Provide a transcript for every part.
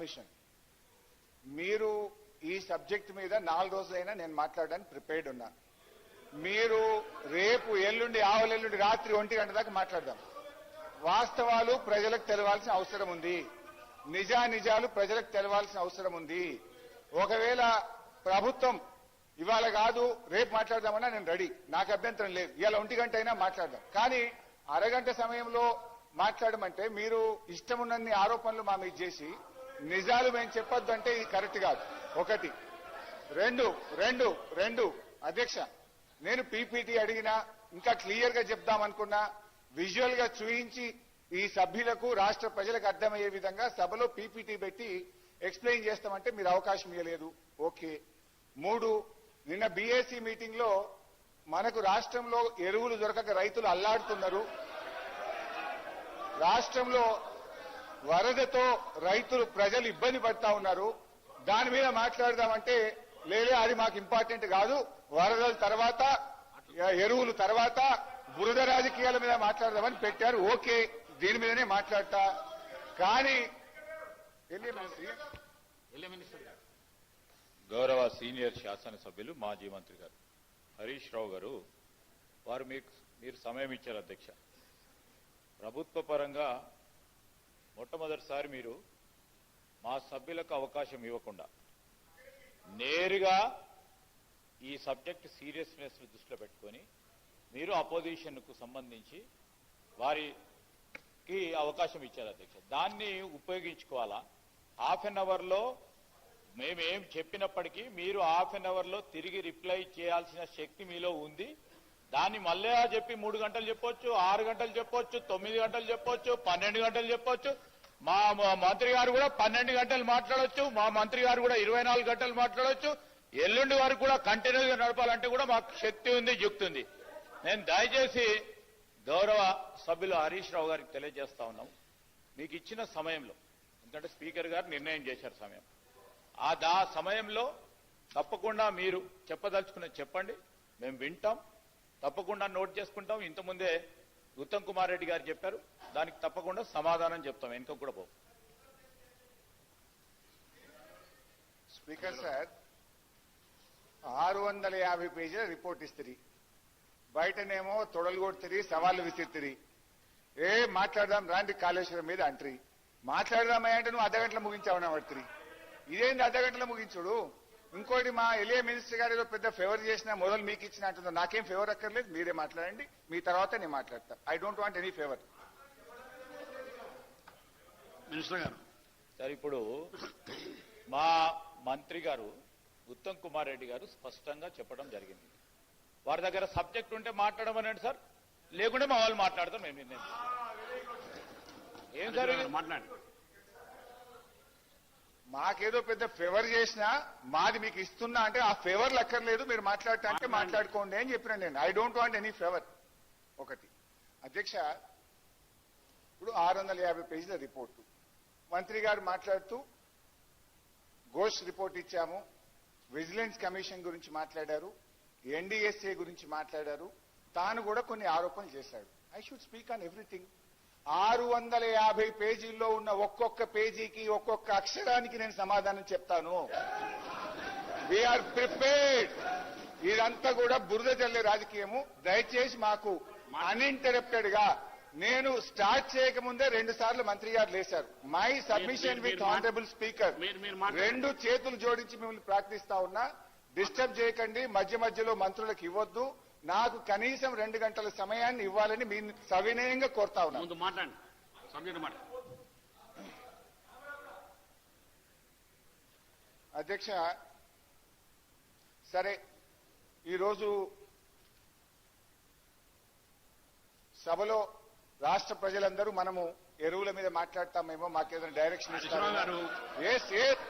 Permission మీరు ఈ subject మీద నాలుగు రోజులైనా నేను మాట్లాడడానికి ప్రిపేర్డ్ ఉన్నా. మీరు రేపు ఎల్లుండి ఆవలెల్లుండి రాత్రి ఒంటి గంట దాకా మాట్లాడదాం. వాస్తవాలు ప్రజలకు తెలవాల్సిన అవసరం ఉంది. నిజా నిజాలు ప్రజలకు తెలవాల్సిన అవసరం ఉంది. ఒకవేళ ప్రభుత్వం ఇవాళ కాదు రేపు మాట్లాడదామన్నా నేను రెడీ. నాకు అభ్యంతరం లేదు. ఇవాళ ఒంటి గంట అయినా మాట్లాడదాం. కానీ అరగంట సమయంలో మాట్లాడమంటే మీరు ఇష్టమున్నన్ని ఆరోపణలు మా మీద చేసి నిజాలు మేము చెప్పొద్దు అంటే ఇది కరెక్ట్ కాదు. ఒకటి. రెండు రెండు రెండు. అధ్యక్ష నేను పీపీటీ అడిగినా ఇంకా క్లియర్గా చెప్దామనుకున్నా విజువల్గా చూయించి ఈ సభ్యులకు రాష్ట్ర ప్రజలకు అర్థమయ్యే విధంగా సభలో పీపీటీ పెట్టి ఎక్స్ప్లెయిన్ చేస్తామంటే మీరు అవకాశం ఇవ్వలేదు ఓకే. మూడు నిన్న బీఏసీ మీటింగ్లో మనకు రాష్ట్రంలో ఎరువులు దొరకక రైతులు అల్లాడుతున్నారు. రాష్ట్రంలో వరదతో రైతులు ప్రజలు ఇబ్బంది పడతా ఉన్నారు. దాని మీద మాట్లాడదామంటే లేలే అది మాకు ఇంపార్టెంట్ కాదు. వరదల తర్వాత ఎరువులు తర్వాత బురద రాజకీయాల మీద మాట్లాడదామని పెట్టారు. ఓకే దీని మీదనే మాట్లాడతా. కానీ గౌరవ సీనియర్ శాసనసభ్యులు మాజీ మంత్రి గారు. హరీష్ రావు గారు వారు మీకు మీరు సమయం ఇచ్చారు అధ్యక్ష. ప్రభుత్వ పరంగా మొట్టమొదటిసారి మీరు మా సభ్యులకు అవకాశం ఇవ్వకుండా నేరుగా ఈ సబ్జెక్ట్ సీరియస్నెస్ దృష్టిలో పెట్టుకొని మీరు అపోజిషన్కు సంబంధించి వారికి అవకాశం ఇచ్చారు అధ్యక్ష. దాన్ని ఉపయోగించుకోవాలా? హాఫ్ అన్ అవర్లో మేమేం చెప్పినప్పటికీ మీరు హాఫ్ అన్ అవర్లో తిరిగి రిప్లై చేయాల్సిన శక్తి మీలో ఉంది. దాన్ని మళ్ళీ చెప్పి మూడు గంటలు చెప్పొచ్చు ఆరు గంటలు చెప్పొచ్చు తొమ్మిది గంటలు చెప్పొచ్చు పన్నెండు గంటలు చెప్పొచ్చు. మా మంత్రి గారు కూడా పన్నెండు గంటలు మాట్లాడొచ్చు మా మంత్రి గారు కూడా ఇరవై నాలుగు గంటలు మాట్లాడొచ్చు. ఎల్లుండి వరకు కూడా కంటిన్యూగా నడపాలంటే కూడా మాకు శక్తి ఉంది యుక్తి ఉంది. నేను దయచేసి గౌరవ సభ్యులు హరీష్ రావు గారికి తెలియజేస్తా ఉన్నాం. మీకు ఇచ్చిన సమయంలో ఎందుకంటే స్పీకర్ గారు నిర్ణయం చేశారు సమయం. ఆ దా సమయంలో తప్పకుండా మీరు చెప్పదలుచుకున్నది చెప్పండి. మేము వింటాం. తప్పకుండా నోట్ చేసుకుంటాం. ఇంతకుముందే ఉత్తమ్ కుమార్ రెడ్డి గారు చెప్పారు. దానికి తప్పకుండా సమాధానం చెప్తాం. వెనుక కూడా పో. స్పీకర్ సార్ ఆరు వందల యాభై పేజీల రిపోర్ట్ ఇస్తుంది బయటనేమో తొడలు కొడుతుంది సవాళ్ళు విసిరుతుంది ఏ మాట్లాడదాం రాండి కాళేశ్వరం మీద అంటరి. మాట్లాడదామా అంటే నువ్వు అర్ధగంటలో ముగించావని పడుతుంది ఇదేంది అర్ధగంటలో ముగించుడు? ఇంకోటి మా ఎలియా మినిస్టర్ గారు ఏదో పెద్ద ఫేవర్ చేసినా మొదలు మీకు ఇచ్చిన అంటుందో నాకేం ఫేవర్ అక్కర్లేదు మీరే మాట్లాడండి మీ తర్వాత నేను మాట్లాడతా. I don't want any favour minister గారు. సార్ ఇప్పుడు మా మంత్రి గారు ఉత్తమ్ కుమార్ రెడ్డి గారు స్పష్టంగా చెప్పడం జరిగింది. వారి దగ్గర సబ్జెక్ట్ ఉంటే మాట్లాడమనండి సార్. లేకుంటే మా వాళ్ళు మాట్లాడతాం మేము నిర్ణయం. ఏం సార్? మాట్లాడండి. మాకేదో పెద్ద ఫేవర్ చేసినా మాది మీకు ఇస్తున్నా అంటే ఆ ఫేవర్ లక్కర్లేదు మీరు మాట్లాడటా అంటే మాట్లాడుకోండి అని చెప్పిన నేను. I don't want any favour ఒకటి. అధ్యక్ష ఇప్పుడు ఆరు వందల యాభై పేజీల రిపోర్టు మంత్రి గారు మాట్లాడుతూ ఘోష్ రిపోర్ట్ ఇచ్చాము. విజిలెన్స్ కమిషన్ గురించి మాట్లాడారు. ఎన్డీఎస్ఏ గురించి మాట్లాడారు. తాను కూడా కొన్ని ఆరోపణలు చేశాడు. I should speak on everything ఆరు వందల యాభై పేజీల్లో ఉన్న ఒక్కొక్క పేజీకి ఒక్కొక్క అక్షరానికి నేను సమాధానం చెప్తాను. వీఆర్ ప్రిపేర్డ్ ఇదంతా కూడా బురద జల్లే రాజకీయము. దయచేసి మాకు అన్ఇంటరప్టెడ్గా నేను స్టార్ట్ చేయకముందే రెండు సార్లు మంత్రి గారు లేశారు. My submission with honourable speaker. రెండు చేతులు జోడించి మిమ్మల్ని ప్రార్థిస్తా ఉన్నా. డిస్టర్బ్ చేయకండి. మధ్య మధ్యలో మంత్రులకు ఇవ్వద్దు. నాకు కనీసం రెండు గంటల సమయాన్ని ఇవ్వాలని మీ సవినయంగా కోరుతా ఉన్నా ముందు మాట్లాడండి. అధ్యక్ష సరే ఈరోజు సభలో రాష్ట్ర ప్రజలందరూ మనము ఎరువుల మీద మాట్లాడతామేమో మాకేదైనా డైరెక్షన్ హరీశ్రావు గారు.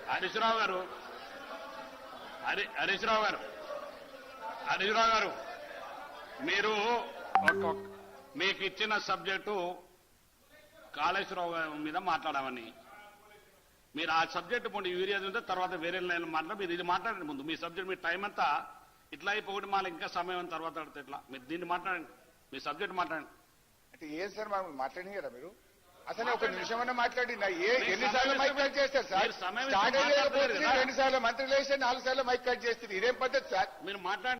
హరీశ్రావు గారు. హరి హరీశ్రావు గారు. హరీశ్రావు గారు. మీరు మీకు ఇచ్చిన సబ్జెక్టు కాళేశ్వరరావు మీద మాట్లాడమని. మీరు ఆ సబ్జెక్ట్ ముందు యూరియా ఉంటే తర్వాత వేరే లైన్ మాట్లాడి మీరు ఇది మాట్లాడండి ముందు. మీ సబ్జెక్ట్ మీ టైం అంతా ఇట్లా అయిపోయి మళ్ళీ ఇంకా సమయం తర్వాత అడితే ఇట్లా మీరు దీన్ని మాట్లాడండి. మీ సబ్జెక్ట్ మాట్లాడండి. అంటే ఏం సార్ మనం మాట్లాడినారా మీరు? అసలు ఒక నిమిషం అన్న మాట్లాడి ఎన్నిసార్లు మైక్ కట్ చేస్తారు సార్? కదా. రెండు సార్లు మంత్రులు వేస్తే నాలుగు సార్లు మైక్ కట్ చేస్తారు. ఇదేం పద్ధతి సార్? మీరు మాట్లాడి